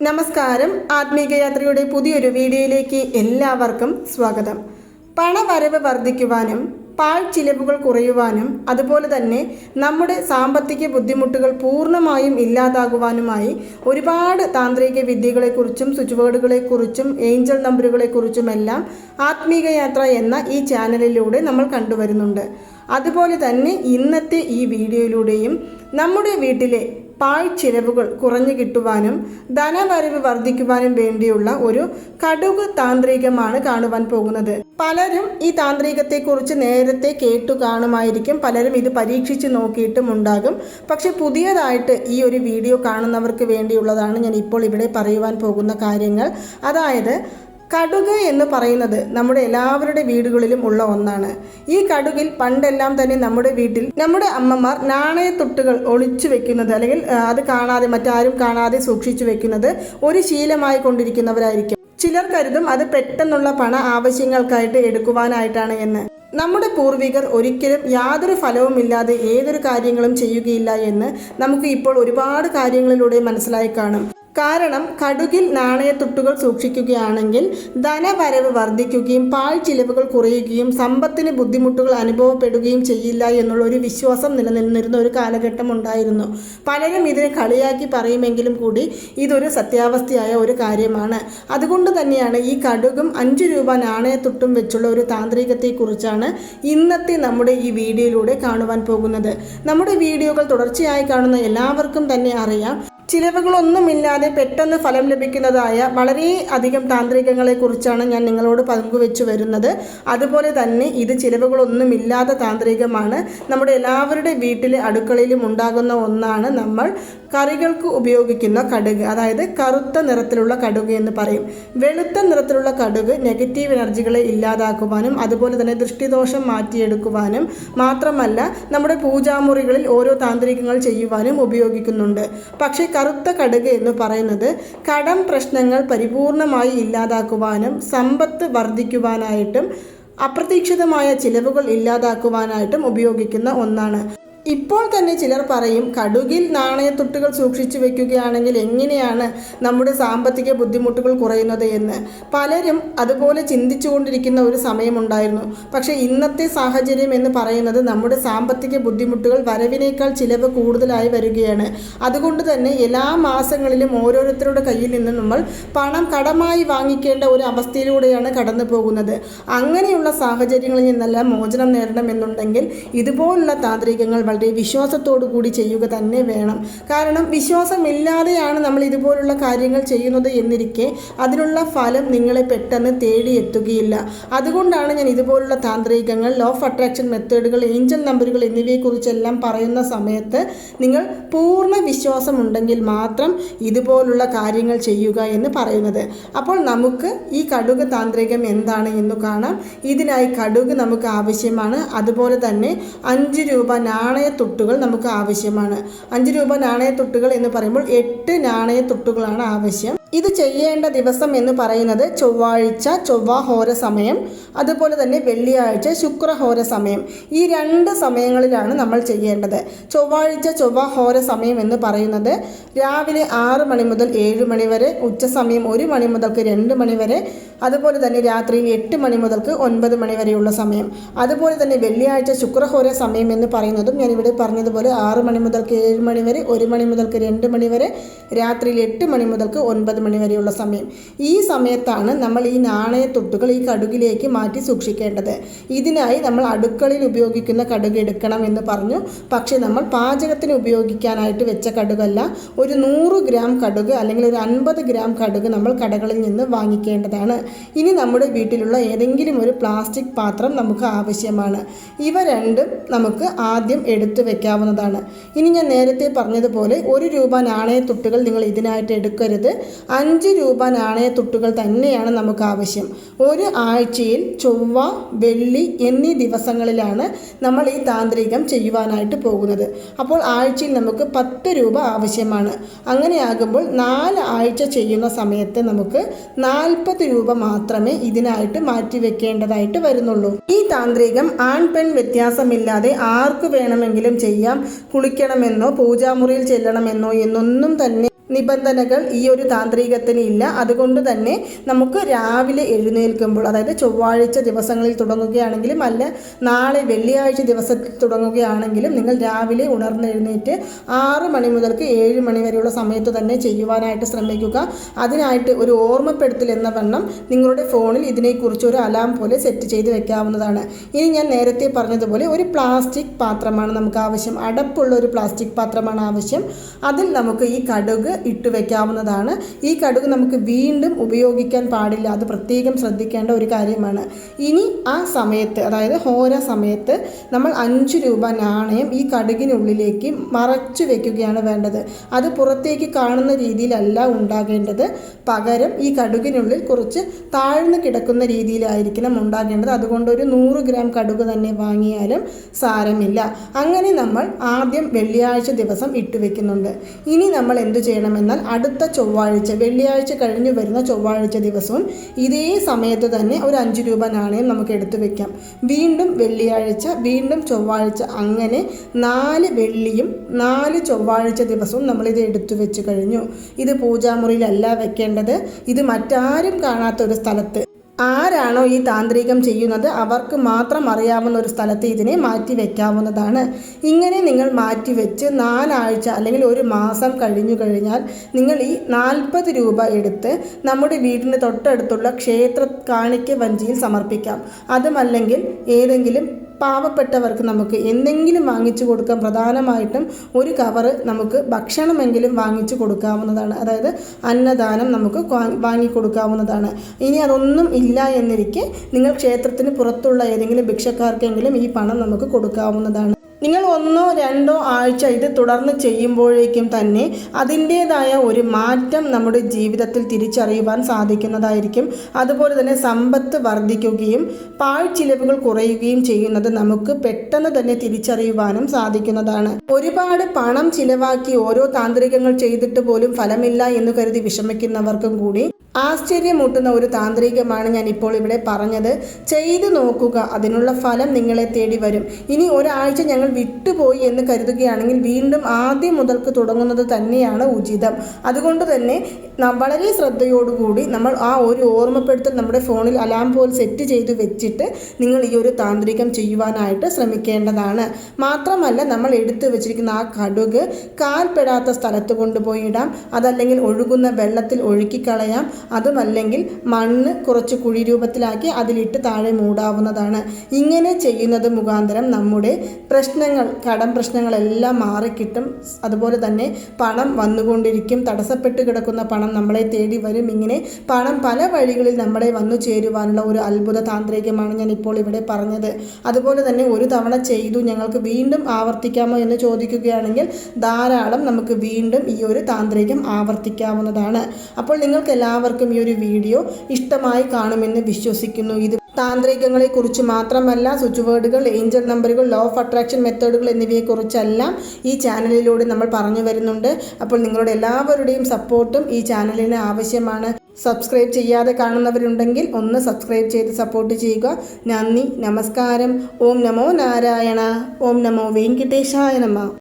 നമസ്കാരം. ആത്മീകയാത്രയുടെ പുതിയൊരു വീഡിയോയിലേക്ക് എല്ലാവർക്കും സ്വാഗതം. പണവരവ് വർദ്ധിക്കുവാനും പാഴ് ചിലവുകൾ കുറയുവാനും അതുപോലെ തന്നെ നമ്മുടെ സാമ്പത്തിക ബുദ്ധിമുട്ടുകൾ പൂർണമായും ഇല്ലാതാകുവാനുമായി ഒരുപാട് താന്ത്രിക വിദ്യകളെക്കുറിച്ചും സ്വിച്ച് ഏഞ്ചൽ നമ്പറുകളെക്കുറിച്ചുമെല്ലാം ആത്മീക യാത്ര എന്ന ഈ ചാനലിലൂടെ നമ്മൾ കണ്ടുവരുന്നുണ്ട്. അതുപോലെ തന്നെ ഇന്നത്തെ ഈ വീഡിയോയിലൂടെയും നമ്മുടെ വീട്ടിലെ പാഴ് ചിലവുകൾ കുറഞ്ഞു കിട്ടുവാനും ധനവരവ് വർദ്ധിക്കുവാനും വേണ്ടിയുള്ള ഒരു കടുക് താന്ത്രികമാണ് കാണുവാൻ പോകുന്നത്. പലരും ഈ താന്ത്രികത്തെക്കുറിച്ച് നേരത്തെ കേട്ടു കാണുമായിരിക്കും. പലരും ഇത് പരീക്ഷിച്ച് നോക്കിയിട്ടും ഉണ്ടാകും. പക്ഷെ പുതിയതായിട്ട് ഈ ഒരു വീഡിയോ കാണുന്നവർക്ക് വേണ്ടിയുള്ളതാണ് ഞാൻ ഇപ്പോൾ ഇവിടെ പറയുവാൻ പോകുന്ന കാര്യങ്ങൾ. അതായത് കടുക് എന്ന് പറയുന്നത് നമ്മുടെ എല്ലാവരുടെ വീടുകളിലും ഉള്ള ഒന്നാണ്. ഈ കടുകിൽ പണ്ടെല്ലാം തന്നെ നമ്മുടെ വീട്ടിൽ നമ്മുടെ അമ്മമാർ നാണയത്തൊട്ടുകൾ ഒളിച്ചു വെക്കുന്നത് അല്ലെങ്കിൽ അത് കാണാതെ മറ്റാരും കാണാതെ സൂക്ഷിച്ചു വെക്കുന്നത് ഒരു ശീലമായി കൊണ്ടിരിക്കുന്നവരായിരിക്കും. ചിലർ കരുതും അത് പെട്ടെന്നുള്ള പണ ആവശ്യങ്ങൾക്കായിട്ട് എടുക്കുവാനായിട്ടാണ് എന്ന്. നമ്മുടെ പൂർവികർ ഒരിക്കലും യാതൊരു ഫലവുമില്ലാതെ ഏതൊരു കാര്യങ്ങളും ചെയ്യുകയില്ല എന്ന് നമുക്ക് ഇപ്പോൾ ഒരുപാട് കാര്യങ്ങളിലൂടെ മനസ്സിലായി കാണും. കാരണം കടുകിൽ നാണയത്തുട്ടുകൾ സൂക്ഷിക്കുകയാണെങ്കിൽ ധനവരവ് വർദ്ധിക്കുകയും പാൽ ചിലവുകൾ കുറയുകയും സമ്പത്തിന് ബുദ്ധിമുട്ടുകൾ അനുഭവപ്പെടുകയും ചെയ്യില്ല എന്നുള്ള ഒരു വിശ്വാസം നിലനിന്നിരുന്ന ഒരു കാലഘട്ടം ഉണ്ടായിരുന്നു. പലരും ഇതിനെ കളിയാക്കി പറയുമെങ്കിലും കൂടി ഇതൊരു സത്യാവസ്ഥയായ ഒരു കാര്യമാണ്. അതുകൊണ്ട് തന്നെയാണ് ഈ കടുകും അഞ്ച് രൂപ നാണയത്തുട്ടും വെച്ചുള്ള ഒരു താന്ത്രികത്തെക്കുറിച്ചാണ് ഇന്നത്തെ നമ്മുടെ ഈ വീഡിയോയിലൂടെ കാണുവാൻ പോകുന്നത്. നമ്മുടെ വീഡിയോകൾ തുടർച്ചയായി കാണുന്ന എല്ലാവർക്കും തന്നെ അറിയാം. ചിലവുകളൊന്നുമില്ലാതെ പെട്ടെന്ന് ഫലം ലഭിക്കുന്നതായ വളരെ അധികം താന്ത്രികങ്ങളെക്കുറിച്ചാണ് ഞാൻ നിങ്ങളോട് പങ്കുവെച്ചു വരുന്നത്. അതുപോലെ തന്നെ ഇത് ചിലവുകളൊന്നുമില്ലാത്ത താന്ത്രികമാണ്. നമ്മുടെ എല്ലാവരുടെ വീട്ടിലെ അടുക്കളയിലും ഉണ്ടാകുന്ന ഒന്നാണ് നമ്മൾ കറികൾക്ക് ഉപയോഗിക്കുന്ന കടുക്. അതായത് കറുത്ത നിറത്തിലുള്ള കടുക് എന്ന് പറയും. വെളുത്ത നിറത്തിലുള്ള കടുക് നെഗറ്റീവ് എനർജികളെ ഇല്ലാതാക്കുവാനും അതുപോലെ തന്നെ ദൃഷ്ടിദോഷം മാറ്റിയെടുക്കുവാനും മാത്രമല്ല നമ്മുടെ പൂജാമുറികളിൽ ഓരോ താന്ത്രികങ്ങൾ ചെയ്യുവാനും ഉപയോഗിക്കുന്നുണ്ട്. പക്ഷേ കറുത്ത കടുക് എന്ന് പറയുന്നത് കടം പ്രശ്നങ്ങൾ പരിപൂർണമായി ഇല്ലാതാക്കുവാനും സമ്പത്ത് വർദ്ധിക്കുവാനായിട്ടും അപ്രതീക്ഷിതമായ ചിലവുകൾ ഇല്ലാതാക്കുവാനായിട്ടും ഉപയോഗിക്കുന്ന ഒന്നാണ്. ഇപ്പോൾ തന്നെ ചിലർ പറയും കടുകിൽ നാണയത്തൊട്ടുകൾ സൂക്ഷിച്ചു വെക്കുകയാണെങ്കിൽ എങ്ങനെയാണ് നമ്മുടെ സാമ്പത്തിക ബുദ്ധിമുട്ടുകൾ കുറയുന്നത് എന്ന്? പലരും അതുപോലെ ചിന്തിച്ചുകൊണ്ടിരിക്കുന്ന ഒരു സമയമുണ്ടായിരുന്നു. പക്ഷേ ഇന്നത്തെ സാഹചര്യം എന്ന് പറയുന്നത് നമ്മുടെ സാമ്പത്തിക ബുദ്ധിമുട്ടുകൾ വരവിനേക്കാൾ ചിലവ് കൂടുതലായി വരികയാണ്. അതുകൊണ്ട് തന്നെ എല്ലാ മാസങ്ങളിലും ഓരോരുത്തരുടെ കയ്യിൽ നിന്ന് നമ്മൾ പണം കടമായി വാങ്ങിക്കേണ്ട ഒരു അവസ്ഥയിലൂടെയാണ് കടന്നു പോകുന്നത്. അങ്ങനെയുള്ള സാഹചര്യങ്ങളിൽ നിന്നെല്ലാം മോചനം നേടണമെന്നുണ്ടെങ്കിൽ ഇതുപോലുള്ള താന്ത്രികങ്ങൾ വളരെ വിശ്വാസത്തോടു കൂടി ചെയ്യുക തന്നെ വേണം. കാരണം വിശ്വാസമില്ലാതെയാണ് നമ്മൾ ഇതുപോലുള്ള കാര്യങ്ങൾ ചെയ്യുന്നത് എന്നിരിക്കെ അതിനുള്ള ഫലം നിങ്ങളെ പെട്ടെന്ന് തേടിയെത്തുകയില്ല. അതുകൊണ്ടാണ് ഞാൻ ഇതുപോലുള്ള താന്ത്രികങ്ങൾ ലോ ഓഫ് അട്രാക്ഷൻ മെത്തേഡുകൾ ഏഞ്ചൽ നമ്പറുകൾ എന്നിവയെക്കുറിച്ചെല്ലാം പറയുന്ന സമയത്ത് നിങ്ങൾ പൂർണ വിശ്വാസമുണ്ടെങ്കിൽ മാത്രം ഇതുപോലുള്ള കാര്യങ്ങൾ ചെയ്യുക എന്ന് പറയുന്നത്. അപ്പോൾ നമുക്ക് ഈ കടുക് താന്ത്രികം എന്താണ് എന്ന് കാണാം. ഇതിനായി കടുക് നമുക്ക് ആവശ്യമാണ്. അതുപോലെ തന്നെ അഞ്ച് രൂപ നാണയത്തൊട്ടുകൾ നമുക്ക് ആവശ്യമാണ്. അഞ്ച് രൂപ നാണയത്തൊട്ടുകൾ എന്ന് പറയുമ്പോൾ എട്ട് നാണയത്തൊട്ടുകളാണ് ആവശ്യം. ഇത് ചെയ്യേണ്ട ദിവസം എന്ന് പറയുന്നത് ചൊവ്വാഴ്ച ചൊവ്വാഹോര സമയം അതുപോലെ തന്നെ വെള്ളിയാഴ്ച ശുക്രഹോര സമയം. ഈ രണ്ട് സമയങ്ങളിലാണ് നമ്മൾ ചെയ്യേണ്ടത്. ചൊവ്വാഴ്ച ചൊവ്വാഹോര സമയം എന്ന് പറയുന്നത് രാവിലെ ആറ് മണി മുതൽ ഏഴ് മണി വരെ ഉച്ച സമയം ഒരു മണി മുതൽക്ക് രണ്ട് മണി വരെ അതുപോലെ തന്നെ രാത്രിയിൽ എട്ട് മണി മുതൽക്ക് ഒൻപത് മണി വരെയുള്ള സമയം. അതുപോലെ തന്നെ വെള്ളിയാഴ്ച ശുക്രഹോര സമയം എന്ന് പറയുന്നതും ഞാൻ ഇവിടെ പറഞ്ഞതുപോലെ ആറ് മണി മുതൽക്ക് ഏഴ് മണി വരെ ഒരു മണി മുതൽക്ക് രണ്ട് മണി വരെ രാത്രിയിൽ എട്ട് മണി മുതൽക്ക് ഒൻപത് മണി വരെയുള്ള സമയം. ഈ സമയത്താണ് നമ്മൾ ഈ നാണയത്തൊട്ടുകൾ ഈ കടുകിലേക്ക് മാറ്റി സൂക്ഷിക്കേണ്ടത്. ഇതിനായി നമ്മൾ അടുക്കളയിൽ ഉപയോഗിക്കുന്ന കടുക് എടുക്കണം എന്ന് പറഞ്ഞു. പക്ഷേ നമ്മൾ പാചകത്തിന് ഉപയോഗിക്കാനായിട്ട് വെച്ച കടുകല്ല. ഒരു നൂറ് ഗ്രാം കടുക് അല്ലെങ്കിൽ ഒരു അൻപത് ഗ്രാം കടുക് നമ്മൾ കടകളിൽ നിന്ന് വാങ്ങിക്കേണ്ടതാണ്. ഇനി നമ്മുടെ വീട്ടിലുള്ള ഏതെങ്കിലും ഒരു പ്ലാസ്റ്റിക് പാത്രം നമുക്ക് ആവശ്യമാണ്. ഇവ രണ്ടും നമുക്ക് ആദ്യം എടുത്തു വെക്കാവുന്നതാണ്. ഇനി ഞാൻ നേരത്തെ പറഞ്ഞതുപോലെ ഒരു രൂപ നാണയത്തുട്ടുകൾ നിങ്ങൾ ഇതിനായിട്ട് എടുക്കരുത്. അഞ്ച് രൂപ നാണയത്തുട്ടുകൾ തന്നെയാണ് നമുക്ക് ആവശ്യം. ഒരു ആഴ്ചയിൽ ചൊവ്വ വെള്ളി എന്നീ ദിവസങ്ങളിലാണ് നമ്മൾ ഈ താന്ത്രികം ചെയ്യുവാനായിട്ട് പോകുന്നത്. അപ്പോൾ ആഴ്ചയിൽ നമുക്ക് പത്ത് രൂപ ആവശ്യമാണ്. അങ്ങനെയാകുമ്പോൾ നാല് ആഴ്ച ചെയ്യുന്ന സമയത്ത് നമുക്ക് നാൽപ്പത് രൂപ മാത്രമേ ഇതിനായിട്ട് മാറ്റി വെക്കേണ്ടതായിട്ട് വരുന്നുള്ളൂ. ഈ താന്ത്രികം ആൺ പെൺ വ്യത്യാസമില്ലാതെ ആർക്ക് വേണമെങ്കിലും ചെയ്യാം. കുളിക്കണമെന്നോ പൂജാമുറിയിൽ ചെല്ലണമെന്നോ എന്നൊന്നും തന്നെ നിബന്ധനകൾ ഈ ഒരു താന്ത്രികത്തിന് ഇല്ല. അതുകൊണ്ട് തന്നെ നമുക്ക് രാവിലെ എഴുന്നേൽക്കുമ്പോൾ അതായത് ചൊവ്വാഴ്ച ദിവസങ്ങളിൽ തുടങ്ങുകയാണെങ്കിലും അല്ല നാളെ വെള്ളിയാഴ്ച ദിവസത്തിൽ തുടങ്ങുകയാണെങ്കിലും നിങ്ങൾ രാവിലെ ഉണർന്നെഴുന്നേറ്റ് ആറ് മണി മുതൽക്ക് ഏഴ് മണി വരെയുള്ള സമയത്ത് തന്നെ ചെയ്യുവാനായിട്ട് ശ്രമിക്കുക. അതിനായിട്ട് ഒരു ഓർമ്മപ്പെടുത്തൽ എന്ന വണ്ണം നിങ്ങളുടെ ഫോണിൽ ഇതിനെക്കുറിച്ച് ഒരു അലാം പോലെ സെറ്റ് ചെയ്ത് വെക്കാവുന്നതാണ്. ഇനി ഞാൻ നേരത്തെ പറഞ്ഞതുപോലെ ഒരു പ്ലാസ്റ്റിക് പാത്രമാണ് നമുക്ക് ആവശ്യം. അടപ്പുള്ള ഒരു പ്ലാസ്റ്റിക് പാത്രമാണ് ആവശ്യം. അതിൽ നമുക്ക് ഈ കടുക് ഇട്ട് വയ്ക്കാവുന്നതാണ് ഈ കടുക് നമുക്ക് വീണ്ടും ഉപയോഗിക്കാൻ പാടില്ല. അത് പ്രത്യേകം ശ്രദ്ധിക്കേണ്ട ഒരു കാര്യമാണ്. ഇനി ആ സമയത്ത് അതായത് ഹോര സമയത്ത് നമ്മൾ അഞ്ച് രൂപ നാണയം ഈ കടുകിനുള്ളിലേക്ക് മറച്ചു വെക്കുകയാണ് വേണ്ടത്. അത് പുറത്തേക്ക് കാണുന്ന രീതിയിലല്ല ഉണ്ടാകേണ്ടത്. പകരം ഈ കടുകിനുള്ളിൽ കുറച്ച് താഴ്ന്നു കിടക്കുന്ന രീതിയിലായിരിക്കണം ഉണ്ടാകേണ്ടത്. അതുകൊണ്ട് ഒരു നൂറ് ഗ്രാം കടുക് തന്നെ വാങ്ങിയാലും സാരമില്ല. അങ്ങനെ നമ്മൾ ആദ്യം വെള്ളിയാഴ്ച ദിവസം ഇട്ടുവെക്കുന്നുണ്ട് ഇനി നമ്മൾ എന്തു ചെയ്യണമെന്നാൽ അടുത്ത ചൊവ്വാഴ്ച വെള്ളിയാഴ്ച കഴിഞ്ഞ് വരുന്ന ചൊവ്വാഴ്ച ദിവസവും ഇതേ സമയത്ത് തന്നെ ഒരു അഞ്ച് രൂപ നാണയം നമുക്ക് എടുത്തു വെക്കാം. വീണ്ടും വെള്ളിയാഴ്ച വീണ്ടും ചൊവ്വാഴ്ച അങ്ങനെ നാല് വെള്ളിയും നാല് ചൊവ്വാഴ്ച ദിവസവും നമ്മളിത് എടുത്തു വെച്ച് കഴിഞ്ഞു. ഇത് പൂജാമുറിയിലല്ല വെക്കേണ്ടത്. ഇത് മറ്റാരും കാണാത്ത ഒരു സ്ഥലത്ത് ആരാണോ ഈ താന്ത്രികം ചെയ്യുന്നത് അവർക്ക് മാത്രം അറിയാവുന്ന ഒരു സ്ഥലത്ത് ഇതിനെ മാറ്റി വയ്ക്കാവുന്നതാണ് ഇങ്ങനെ നിങ്ങൾ മാറ്റി വെച്ച് നാലാഴ്ച അല്ലെങ്കിൽ ഒരു മാസം കഴിഞ്ഞു കഴിഞ്ഞാൽ നിങ്ങൾ ഈ നാൽപ്പത് രൂപ എടുത്ത് നമ്മുടെ വീടിന് തൊട്ടടുത്തുള്ള ക്ഷേത്ര കാണിക്ക വഞ്ചിയിൽ സമർപ്പിക്കാം. അതുമല്ലെങ്കിൽ ഏതെങ്കിലും പാവപ്പെട്ടവർക്ക് നമുക്ക് എന്തെങ്കിലും വാങ്ങിച്ചു കൊടുക്കാം പ്രധാനമായിട്ടും ഒരു കവറ് നമുക്ക് ഭക്ഷണമെങ്കിലും വാങ്ങിച്ചു കൊടുക്കാവുന്നതാണ്. അതായത് അന്നദാനം നമുക്ക് വാങ്ങിക്കൊടുക്കാവുന്നതാണ്. ഇനി അതൊന്നും ഇല്ല എന്നിരിക്കെ നിങ്ങൾ ക്ഷേത്രത്തിന് പുറത്തുള്ള ഏതെങ്കിലും ഭിക്ഷക്കാർക്കെങ്കിലും ഈ പണം നമുക്ക് കൊടുക്കാവുന്നതാണ്. നിങ്ങൾ ഒന്നോ രണ്ടോ ആഴ്ച ഇത് തുടർന്ന് ചെയ്യുമ്പോഴേക്കും തന്നെ അതിന്റേതായ ഒരു മാറ്റം നമ്മുടെ ജീവിതത്തിൽ തിരിച്ചറിയുവാൻ സാധിക്കുന്നതായിരിക്കും. അതുപോലെ തന്നെ സമ്പത്ത് വർദ്ധിക്കുകയും പാഴ്ചിലവുകൾ കുറയുകയും ചെയ്യുന്നത് നമുക്ക് പെട്ടെന്ന് തന്നെ തിരിച്ചറിയുവാനും സാധിക്കുന്നതാണ്. ഒരുപാട് പണം ചിലവാക്കി ഓരോ താന്ത്രികങ്ങൾ ചെയ്തിട്ട് പോലും ഫലമില്ല എന്ന് കരുതി വിഷമിക്കുന്നവർക്കും കൂടി ആശ്ചര്യമൂട്ടുന്ന ഒരു താന്ത്രികമാണ് ഞാൻ ഇപ്പോൾ ഇവിടെ പറഞ്ഞത്. ചെയ്തു നോക്കുക അതിനുള്ള ഫലം നിങ്ങളെ തേടി വരും. ഇനി ഒരാഴ്ച ഞങ്ങൾ വിട്ടുപോയി എന്ന് കരുതുകയാണെങ്കിൽ വീണ്ടും ആദ്യം മുതൽക്ക് തുടങ്ങുന്നത് തന്നെയാണ് ഉചിതം. അതുകൊണ്ട് തന്നെ വളരെ ശ്രദ്ധയോടുകൂടി നമ്മൾ ആ ഒരു ഓർമ്മപ്പെടുത്തൽ നമ്മുടെ ഫോണിൽ അലാം പോലെ സെറ്റ് ചെയ്ത് വെച്ചിട്ട് നിങ്ങൾ ഈ ഒരു താന്ത്രികം ചെയ്യുവാനായിട്ട് ശ്രമിക്കേണ്ടതാണ്. മാത്രമല്ല നമ്മൾ എടുത്തു വെച്ചിരിക്കുന്ന ആ കടുക് കാൽപ്പെടാത്ത സ്ഥലത്ത് കൊണ്ടുപോയി ഇടാം. അതല്ലെങ്കിൽ ഒഴുകുന്ന വെള്ളത്തിൽ ഒഴുക്കിക്കളയാം അതുമല്ലെങ്കിൽ മണ്ണ് കുറച്ച് കുഴി രൂപത്തിലാക്കി അതിലിട്ട് താഴെ മൂടാവുന്നതാണ്. ഇങ്ങനെ ചെയ്യുന്നത് മുഖാന്തരം നമ്മുടെ പ്രശ്നങ്ങൾ കടം പ്രശ്നങ്ങളെല്ലാം മാറിക്കിട്ടും. അതുപോലെ തന്നെ പണം വന്നുകൊണ്ടിരിക്കും. തടസ്സപ്പെട്ട് കിടക്കുന്ന പണം നമ്മളെ തേടി വരും. ഇങ്ങനെ പണം പല വഴികളിൽ നമ്മളെ വന്നു ചേരുവാനുള്ള ഒരു അത്ഭുത താന്ത്രികമാണ് ഞാൻ ഇപ്പോൾ ഇവിടെ പറഞ്ഞത്. അതുപോലെ തന്നെ ഒരു തവണ ചെയ്തു ഞങ്ങൾക്ക് വീണ്ടും ആവർത്തിക്കാമോ എന്ന് ചോദിക്കുകയാണെങ്കിൽ ധാരാളം നമുക്ക് വീണ്ടും ഈ ഒരു താന്ത്രികം ആവർത്തിക്കാവുന്നതാണ്. അപ്പോൾ നിങ്ങൾക്ക് എല്ലാവർക്കും ഈ ഒരു വീഡിയോ ഇഷ്ടമായി കാണുമെന്ന് വിശ്വസിക്കുന്നു. ഇത് താന്ത്രികങ്ങളെ കുറിച്ച് മാത്രമല്ല സ്വിച്ച് വേർഡുകൾ ഏഞ്ചൽ നമ്പറുകൾ ലോ ഓഫ് അട്രാക്ഷൻ മെത്തേഡുകൾ എന്നിവയെക്കുറിച്ചെല്ലാം ഈ ചാനലിലൂടെ നമ്മൾ പറഞ്ഞു വരുന്നുണ്ട്. അപ്പോൾ നിങ്ങളുടെ എല്ലാവരുടെയും സപ്പോർട്ടും ഈ ചാനലിന് ആവശ്യമാണ്. സബ്സ്ക്രൈബ് ചെയ്യാതെ കാണുന്നവരുണ്ടെങ്കിൽ ഒന്ന് സബ്സ്ക്രൈബ് ചെയ്ത് സപ്പോർട്ട് ചെയ്യുക. നന്ദി നമസ്കാരം. ഓം നമോ നാരായണ. ഓം നമോ വെങ്കിട്ടേശായ നമ.